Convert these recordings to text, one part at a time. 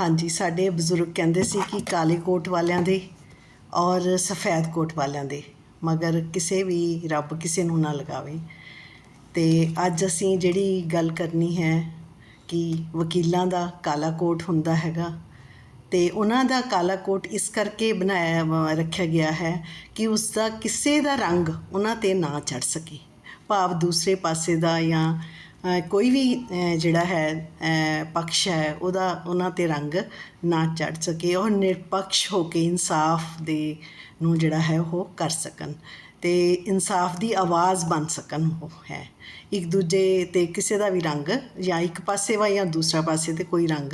ਹਾਂਜੀ, ਸਾਡੇ ਬਜ਼ੁਰਗ ਕਹਿੰਦੇ ਸੀ ਕਿ ਕਾਲੇ ਕੋਟ ਵਾਲਿਆਂ ਦੇ ਔਰ ਸਫੈਦ ਕੋਟ ਵਾਲਿਆਂ ਦੇ, ਮਗਰ ਕਿਸੇ ਵੀ ਰੱਬ ਕਿਸੇ ਨੂੰ ਨਾ ਲਗਾਵੇ। ਤੇ ਅੱਜ ਅਸੀਂ ਜਿਹੜੀ ਗੱਲ ਕਰਨੀ ਹੈ ਕਿ ਵਕੀਲਾਂ ਦਾ ਕਾਲਾ ਕੋਟ ਹੁੰਦਾ ਹੈਗਾ ਤੇ ਉਹਨਾਂ ਦਾ ਕਾਲਾ ਕੋਟ ਇਸ ਕਰਕੇ ਬਣਾਇਆ ਰੱਖਿਆ ਗਿਆ ਹੈ ਕਿ ਉਸ ਦਾ ਕਿਸੇ ਦਾ ਰੰਗ ਉਹਨਾਂ ਤੇ ਨਾ ਚੜ ਸਕੇ। ਭਾਵ ਦੂਸਰੇ ਪਾਸੇ ਦਾ ਜਾਂ ਕੋਈ ਵੀ ਜਿਹੜਾ ਹੈ ਪਕਸ਼ ਹੈ, ਉਹਦਾ, ਉਹਨਾਂ ਤੇ ਰੰਗ ਨਾ ਚੜ ਸਕੇ। ਔਰ ਨਿਰਪਕਸ਼ ਹੋ ਕੇ ਇਨਸਾਫ ਦੇ ਨੂੰ ਜਿਹੜਾ ਹੈ, ਉਹ ਕਰ ਸਕਣ ਤੇ ਇਨਸਾਫ ਦੀ ਆਵਾਜ਼ ਬਣ ਸਕਣ ਉਹ ਹੈ। ਇੱਕ ਦੂਜੇ ਤੇ ਕਿਸੇ ਦਾ ਵੀ ਰੰਗ ਜਾਂ ਇੱਕ ਪਾਸੇ ਵਾ ਜਾਂ ਦੂਸਰਾ ਪਾਸੇ ਤੇ ਕੋਈ ਰੰਗ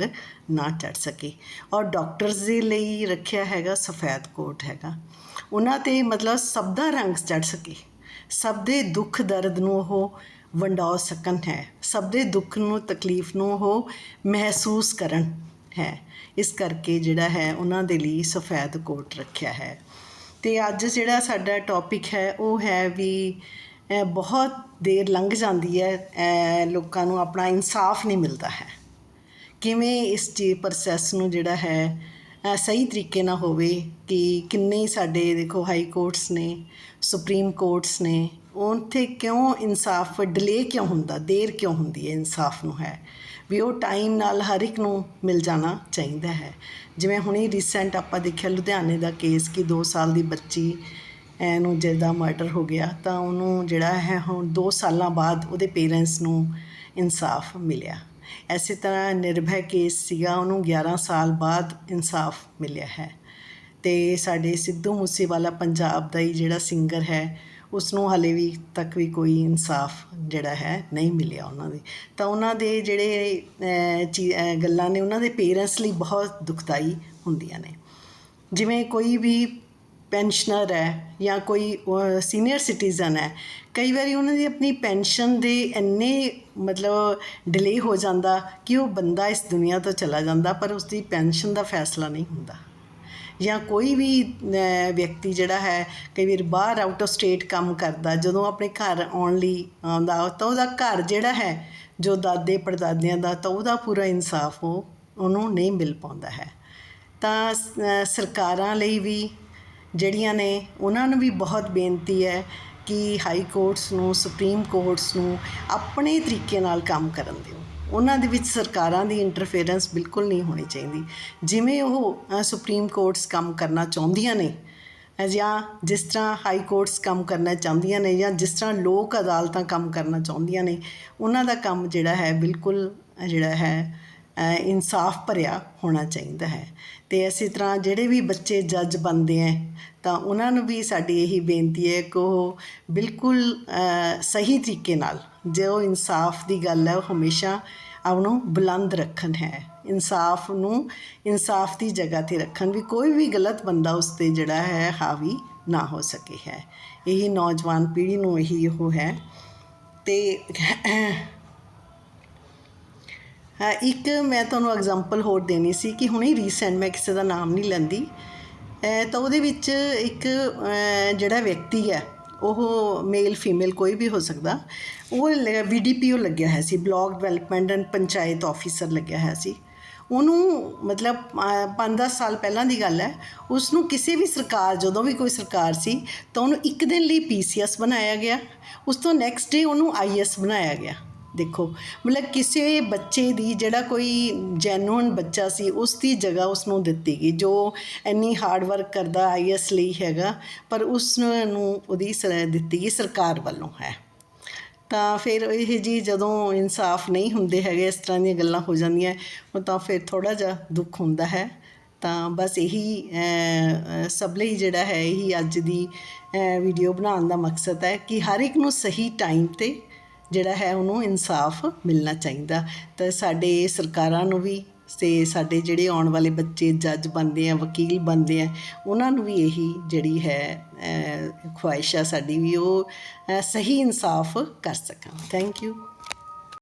ਨਾ ਚੜ ਸਕੇ। ਔਰ ਡਾਕਟਰਸ ਦੇ ਲਈ ਰੱਖਿਆ ਹੈਗਾ ਸਫੈਦ ਕੋਟ ਹੈਗਾ। ਉਹਨਾਂ ਤੇ ਮਤਲਬ ਸਭ ਦਾ ਰੰਗ ਚੜ ਸਕੇ। ਸਭ ਦੇ ਦੁੱਖ ਦਰਦ ਨੂੰ ਉਹ ਵੰਡਾ ਸਕਣ ਹੈ। ਸਭ ਦੇ ਦੁੱਖ ਨੂੰ, ਤਕਲੀਫ ਨੂੰ ਉਹ ਮਹਿਸੂਸ ਕਰਨ ਹੈ। ਇਸ ਕਰਕੇ ਜਿਹੜਾ ਹੈ, ਉਹਨਾਂ ਦੇ ਲਈ ਸਫੈਦ ਕੋਟ ਰੱਖਿਆ ਹੈ। ਤੇ ਅੱਜ ਜਿਹੜਾ ਸਾਡਾ ਟੌਪਿਕ ਹੈ, ਉਹ ਹੈ ਵੀ ਬਹੁਤ ਦੇਰ ਲੰਘ ਜਾਂਦੀ ਹੈ ਲੋਕਾਂ ਨੂੰ ਆਪਣਾ ਇਨਸਾਫ ਨਹੀਂ ਮਿਲਦਾ ਹੈ। ਕਿਵੇਂ ਇਸ ਜੀ ਪ੍ਰੋਸੈਸ ਨੂੰ ਜਿਹੜਾ ਹੈ ਸਹੀ ਤਰੀਕੇ ਨਾਲ ਹੋਵੇ ਕਿ ਕਿੰਨੇ ਸਾਡੇ ਦੇਖੋ ਹਾਈ ਕੋਰਟਸ ਨੇ ਸੁਪਰੀਮ ਕੋਰਟਸ ਨੇ ਉੱਥੇ ਕਿਉਂ ਇਨਸਾਫ, ਡਿਲੇ ਕਿਉਂ ਹੁੰਦਾ, ਦੇਰ ਕਿਉਂ ਹੁੰਦੀ ਹੈ ਇਨਸਾਫ ਨੂੰ ਹੈ? ਵੀ ਉਹ ਟਾਈਮ ਨਾਲ ਹਰ ਇੱਕ ਨੂੰ ਮਿਲ ਜਾਣਾ ਚਾਹੀਦਾ ਹੈ। ਜਿਵੇਂ ਹੁਣੇ ਰੀਸੈਂਟ ਆਪਾਂ ਦੇਖਿਆ ਲੁਧਿਆਣੇ ਦਾ ਕੇਸ ਕਿ 2 ਸਾਲ ਦੀ ਬੱਚੀ ਨੂੰ ਜਿਹਦਾ ਮਰਡਰ ਹੋ ਗਿਆ, ਤਾਂ ਉਹਨੂੰ ਜਿਹੜਾ ਹੈ ਹੁਣ 2 ਸਾਲਾਂ ਬਾਅਦ ਉਹਦੇ ਪੇਰੈਂਟਸ ਨੂੰ ਇਨਸਾਫ ਮਿਲਿਆ। ਐਸੇ ਤਰ੍ਹਾਂ ਨਿਰਭੈ ਕੇਸ ਸੀਗਾ, ਉਹਨੂੰ 11 ਸਾਲ ਬਾਅਦ ਇਨਸਾਫ ਮਿਲਿਆ ਹੈ। ਤੇ ਸਾਡੇ ਸਿੱਧੂ ਮੂਸੇਵਾਲਾ ਪੰਜਾਬ ਦਾ ਹੀ ਜਿਹੜਾ ਸਿੰਗਰ ਹੈ ਉਸ ਨੂੰ ਹਲੇ ਵੀ ਤੱਕ ਵੀ ਕੋਈ ਇਨਸਾਫ ਜਿਹੜਾ ਹੈ ਨਹੀਂ ਮਿਲਿਆ ਉਹਨਾਂ ਦੇ। ਤਾਂ ਉਹਨਾਂ ਦੇ ਜਿਹੜੇ ਚੀ- ਗੱਲਾਂ ਨੇ ਉਹਨਾਂ ਦੇ ਪੇਰੈਂਟਸ ਲਈ ਬਹੁਤ ਦੁਖਦਾਈ ਹੁੰਦੀਆਂ ਨੇ। ਜਿਵੇਂ ਕੋਈ ਵੀ ਪੈਨਸ਼ਨਰ ਹੈ ਜਾਂ ਕੋਈ ਸੀਨੀਅਰ ਸਿਟੀਜ਼ਨ ਹੈ, ਕਈ ਵਾਰੀ ਉਹਨਾਂ ਦੀ ਆਪਣੀ ਪੈਨਸ਼ਨ ਦੇ ਇੰਨੇ ਮਤਲਬ ਡਿਲੇ ਹੋ ਜਾਂਦਾ ਕਿ ਉਹ ਬੰਦਾ ਇਸ ਦੁਨੀਆ ਤੋਂ ਚਲਾ ਜਾਂਦਾ, ਪਰ ਉਸ ਦੀ ਪੈਨਸ਼ਨ ਦਾ ਫੈਸਲਾ ਨਹੀਂ ਹੁੰਦਾ। ਜਾਂ ਕੋਈ ਵੀ ਵਿਅਕਤੀ ਜਿਹੜਾ ਹੈ, ਕਈ ਵਾਰ ਬਾਹਰ ਆਊਟ ਆਫ ਸਟੇਟ ਕੰਮ ਕਰਦਾ, ਜਦੋਂ ਆਪਣੇ ਘਰ ਆਉਣ ਲਈ ਆਉਂਦਾ, ਤਾਂ ਉਹਦਾ ਘਰ ਜਿਹੜਾ ਹੈ, ਜੋ ਦਾਦੇ ਪੜਦਾਦਿਆਂ ਦਾ, ਤਾਂ ਉਹਦਾ ਪੂਰਾ ਇਨਸਾਫ ਉਹ, ਉਹਨੂੰ ਨਹੀਂ ਮਿਲ ਪਾਉਂਦਾ ਹੈ। ਤਾਂ ਸਰਕਾਰਾਂ ਲਈ ਵੀ ਜਿਹੜੀਆਂ ਨੇ, ਉਹਨਾਂ ਨੂੰ ਵੀ ਬਹੁਤ ਬੇਨਤੀ ਹੈ ਕਿ ਹਾਈ ਕੋਰਟਸ ਨੂੰ, ਸੁਪਰੀਮ ਕੋਰਟਸ ਨੂੰ ਆਪਣੇ ਤਰੀਕੇ ਨਾਲ ਕੰਮ ਕਰਨ ਦਿਓ। ਉਹਨਾਂ ਦੇ ਵਿੱਚ ਸਰਕਾਰਾਂ ਦੀ ਇੰਟਰਫੇਰੈਂਸ ਬਿਲਕੁਲ ਨਹੀਂ ਹੋਣੀ ਚਾਹੀਦੀ। ਜਿਵੇਂ ਉਹ ਸੁਪਰੀਮ ਕੋਰਟਸ ਕੰਮ ਕਰਨਾ ਚਾਹੁੰਦੀਆਂ ਨੇ ਜਾਂ ਜਿਸ ਤਰ੍ਹਾਂ ਹਾਈ ਕੋਰਟਸ ਕੰਮ ਕਰਨਾ ਚਾਹੁੰਦੀਆਂ ਨੇ, ਜਾਂ ਜਿਸ ਤਰ੍ਹਾਂ ਲੋਕ ਅਦਾਲਤਾਂ ਕੰਮ ਕਰਨਾ ਚਾਹੁੰਦੀਆਂ ਨੇ, ਉਹਨਾਂ ਦਾ ਕੰਮ ਜਿਹੜਾ ਹੈ ਬਿਲਕੁਲ ਜਿਹੜਾ ਹੈ ਇਨਸਾਫ ਭਰਿਆ ਹੋਣਾ ਚਾਹੀਦਾ ਹੈ। ਤੇ ਇਸੇ ਤਰ੍ਹਾਂ ਜਿਹੜੇ ਵੀ ਬੱਚੇ ਜੱਜ ਬਣਦੇ ਹੈ ਤਾਂ ਉਹਨਾਂ ਨੂੰ ਵੀ ਸਾਡੀ ਇਹੀ ਬੇਨਤੀ ਹੈ ਕਿ ਉਹ ਬਿਲਕੁਲ ਸਹੀ ਤਰੀਕੇ ਨਾਲ, ਜੋ ਇਨਸਾਫ ਦੀ ਗੱਲ ਹੈ, ਉਹ ਹਮੇਸ਼ਾ ਆਪਨੂੰ ਬੁਲੰਦ ਰੱਖਣ ਹੈ। ਇਨਸਾਫ ਨੂੰ ਇਨਸਾਫ ਦੀ ਜਗ੍ਹਾ ਤੇ ਰੱਖਣ ਵੀ ਕੋਈ ਵੀ ਗਲਤ ਬੰਦਾ ਉਸ ਤੇ ਜਿਹੜਾ ਹੈ ਹਾਵੀ ਨਾ ਹੋ ਸਕੇ ਹੈ। ਇਹੀ ਨੌਜਵਾਨ ਪੀੜ੍ਹੀ ਨੂੰ ਇਹੀ ਉਹ ਹੈ। ਤੇ ਇੱਕ ਮੈਂ ਤੁਹਾਨੂੰ ਐਗਜ਼ਾਮਪਲ ਹੋਰ ਦੇਣੀ ਸੀ ਕਿ ਹੁਣੇ ਰੀਸੈਂਟ ਮੈਂ ਕਿਸੇ ਦਾ ਨਾਮ ਨਹੀਂ ਲੈਂਦੀ। ਤਾਂ ਉਹਦੇ ਵਿੱਚ ਇੱਕ ਜਿਹੜਾ ਵਿਅਕਤੀ ਹੈ ਉਹ ਮੇਲ ਫੀਮੇਲ ਕੋਈ ਵੀ ਹੋ ਸਕਦਾ, ਉਹ ਵੀਡੀਪੀਓ ਲੱਗਿਆ ਹੋਇਆ ਸੀ block development and panchayat officer ਲੱਗਿਆ ਹੋਇਆ ਸੀ। ਉਹਨੂੰ ਮਤਲਬ 5-10 ਸਾਲ ਪਹਿਲਾਂ ਦੀ ਗੱਲ ਹੈ ਉਸ ਨੂੰ ਕਿਸੇ ਵੀ ਸਰਕਾਰ, ਜਦੋਂ ਵੀ ਕੋਈ ਸਰਕਾਰ ਸੀ, ਤਾਂ ਉਹਨੂੰ ਇੱਕ ਦਿਨ ਲਈ ਪੀਸੀਐਸ ਬਣਾਇਆ ਗਿਆ, ਉਸ ਤੋਂ ਨੈਕਸਟ ਡੇ ਉਹਨੂੰ ਆਈਐਸ ਬਣਾਇਆ ਗਿਆ। ਦੇਖੋ, ਮਤਲਬ ਕਿਸੇ ਬੱਚੇ ਦੀ ਜਿਹੜਾ ਕੋਈ ਜੈਨੂਇਨ ਬੱਚਾ ਸੀ, ਉਸ ਦੀ ਜਗ੍ਹਾ ਉਸ ਨੂੰ ਦਿੱਤੀ ਗਈ, ਜੋ ਇੰਨੀ ਹਾਰਡ ਵਰਕ ਕਰਦਾ ਆਈਐਸ ਲਈ ਹੈਗਾ, ਪਰ ਉਸ ਨੂੰ ਉਹਦੀ ਸ- ਦਿੱਤੀ ਗਈ ਸਰਕਾਰ ਵੱਲੋਂ ਹੈ। ਤਾਂ ਫਿਰ ਇਹ ਜੀ ਜਦੋਂ ਇਨਸਾਫ ਨਹੀਂ ਹੁੰਦੇ ਹੈਗੇ, ਇਸ ਤਰ੍ਹਾਂ ਦੀਆਂ ਗੱਲਾਂ ਹੋ ਜਾਂਦੀਆਂ ਉਹ ਤਾਂ ਫਿਰ ਥੋੜਾ ਜਿਹਾ ਦੁੱਖ ਹੁੰਦਾ ਹੈ। ਤਾਂ ਬਸ ਇਹੀ ਸਭ ਲਈ ਜਿਹੜਾ ਹੈ, ਇਹੀ ਅੱਜ ਦੀ ਵੀਡੀਓ ਬਣਾਉਣ ਦਾ ਮਕਸਦ ਹੈ ਕਿ ਹਰ ਇੱਕ ਨੂੰ ਸਹੀ ਟਾਈਮ ਤੇ ਜਿਹੜਾ ਹੈ ਉਹਨੂੰ ਇਨਸਾਫ ਮਿਲਣਾ ਚਾਹੀਦਾ। ਤਾਂ ਸਾਡੇ ਸਰਕਾਰਾਂ ਨੂੰ ਵੀ ਤੇ ਸਾਡੇ ਜਿਹੜੇ ਆਉਣ ਵਾਲੇ ਬੱਚੇ ਜੱਜ ਬਣਦੇ ਆ ਵਕੀਲ ਬਣਦੇ ਆ ਉਹਨਾਂ ਨੂੰ ਵੀ ਇਹੀ ਜਿਹੜੀ ਹੈ ਅ, ਖੁਆਇਸ਼ ਆ ਸਾਡੀ ਵੀ ਉਹ ਸਹੀ ਇਨਸਾਫ ਕਰ ਸਕਣ। Thank you